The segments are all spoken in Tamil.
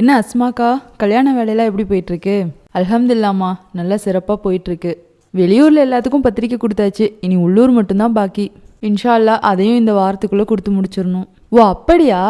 என்ன அஸ்மாக்கா? கல்யாண வேலையெல்லாம் எப்படி போயிட்டுருக்கு? அல்ஹம்துல்லாம்மா நல்லா சிறப்பாக போயிட்டுருக்கு. வெளியூரில் எல்லாத்துக்கும் பத்திரிக்கை கொடுத்தாச்சு. இனி உள்ளூர் மட்டும்தான் பாக்கி. இன்ஷா அதையும் இந்த வாரத்துக்குள்ளே கொடுத்து முடிச்சிடணும். ஓ அப்படியா?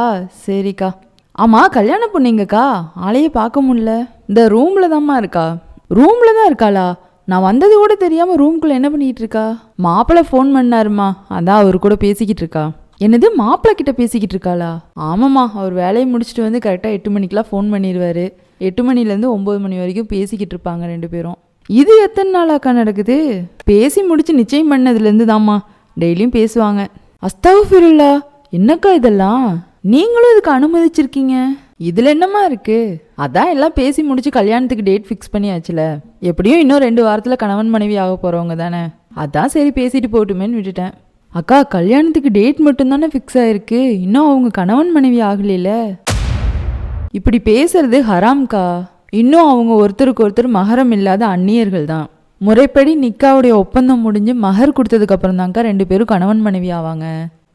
சரிக்கா. ஆமாம் கல்யாணம் பொண்ணுங்கக்கா ஆளையே பார்க்க முடியல. இந்த ரூமில் தான்மா இருக்கா? ரூமில் தான் இருக்காளா? நான் வந்தது கூட தெரியாமல் ரூம்குள்ளே என்ன பண்ணிட்டு இருக்கா? மாப்பிள்ளை ஃபோன் பண்ணாருமா அதான் அவர் கூட பேசிக்கிட்டு இருக்கா. என்னது மாப்பிள்ளை கிட்ட பேசிக்கிட்டு இருக்காளா? ஆமாம்மா அவர் வேலையை முடிச்சுட்டு வந்து கரெக்டாக எட்டு மணிக்கெலாம் ஃபோன் பண்ணிடுவாரு எட்டு மணிலேருந்து ஒம்பது மணி வரைக்கும் பேசிக்கிட்டு இருப்பாங்க ரெண்டு பேரும். இது எத்தனை நாளாக்கா நடக்குது? பேசி முடிச்சு நிச்சயம் பண்ணதுலேருந்து தாம்மா டெய்லியும் பேசுவாங்க. அஸ்தாஃபிருல்லா என்னக்கா இதெல்லாம்? நீங்களும் இதுக்கு அனுமதிச்சிருக்கீங்க. இதில் என்னம்மா இருக்கு? அதான் எல்லாம் பேசி முடிச்சு கல்யாணத்துக்கு டேட் ஃபிக்ஸ் பண்ணியாச்சுல. எப்படியும் இன்னும் ரெண்டு வாரத்தில் கணவன் மனைவி ஆக போகிறவங்க தானே. அதான் சரி பேசிட்டு போட்டுமேன்னு விட்டுட்டேன். அக்கா கல்யாணத்துக்கு டேட் மட்டும்தானே ஃபிக்ஸ் ஆயிருக்கு. இன்னும் அவங்க கணவன் மனைவி ஆகலையில இப்படி பேசுறது ஹராம்கா இன்னும் அவங்க ஒருத்தருக்கு ஒருத்தர் மகரம் இல்லாத அந்நியர்கள் தான். முறைப்படி நிக்காவுடைய ஒப்பந்தம் முடிஞ்சு மகர் கொடுத்ததுக்கு அப்புறம் தான்க்கா ரெண்டு பேரும் கணவன் மனைவி ஆவாங்க.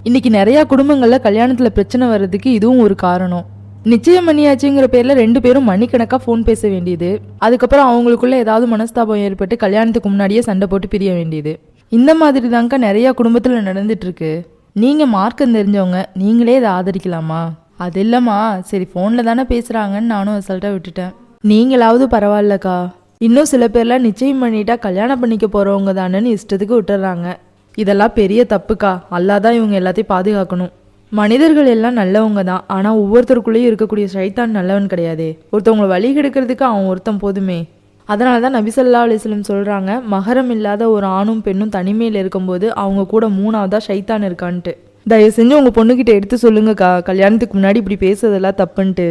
இன்னைக்கு நிறைய குடும்பங்கள்ல கல்யாணத்துல பிரச்சனை வர்றதுக்கு இதுவும் ஒரு காரணம். நிச்சயம் பண்ணியாச்சுங்கிற பேர்ல ரெண்டு பேரும் மணிக்கணக்கா ஃபோன் பேச வேண்டியது. அதுக்கப்புறம் அவங்களுக்குள்ள ஏதாவது மனஸ்தாபம் ஏற்பட்டு கல்யாணத்துக்கு முன்னாடியே சண்டை போட்டு பிரிய வேண்டியது. இந்த மாதிரி தாங்க நிறைய குடும்பத்தில் நடந்துட்டுருக்கு. நீங்கள் மார்க்கம் தெரிஞ்சவங்க நீங்களே இதை ஆதரிக்கலாமா? அது இல்லைம்மா சரி ஃபோனில் தானே பேசுகிறாங்கன்னு நானும் அசல்ட்டாக விட்டுட்டேன். நீங்களாவது பரவாயில்லக்கா. இன்னும் சில பேர்லாம் நிச்சயம் பண்ணிட்டா கல்யாணம் பண்ணிக்க போகிறவங்க தானேன்னு இஷ்டத்துக்கு விட்டுறாங்க. இதெல்லாம் பெரிய தப்புக்கா. அல்லாதான் இவங்க எல்லாத்தையும் பாதுகாக்கணும். மனிதர்கள் எல்லாம் நல்லவங்க தான். ஆனால் ஒவ்வொருத்தருக்குள்ளேயும் இருக்கக்கூடிய சைத்தான் நல்லவன் கிடையாது. ஒருத்தவங்களை வழி கெடுக்கிறதுக்கு அவன் ஒருத்தன் போதுமே. அதனால தான் நபிசல்லா அலிஸ்லம் சொல்கிறாங்க மகரம் இல்லாத ஒரு ஆணும் பெண்ணும் தனிமையில் இருக்கும்போது அவங்க கூட மூணாவதாக ஷைத்தான் இருக்கான்ட்டு. தயவு செஞ்சு உங்கள் பொண்ணுக்கிட்ட எடுத்து சொல்லுங்கக்கா கல்யாணத்துக்கு முன்னாடி இப்படி பேசுறதெல்லாம் தப்புன்ட்டு.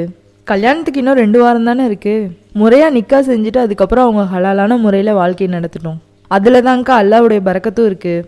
கல்யாணத்துக்கு இன்னும் ரெண்டு வாரம் தானே இருக்குது முறையாக நிக்கா செஞ்சுட்டு அதுக்கப்புறம் அவங்க ஹலாலான முறையில் வாழ்க்கை நடத்தணும். அதில் தான்க்கா அல்லாவுடைய பறக்கத்தும் இருக்குது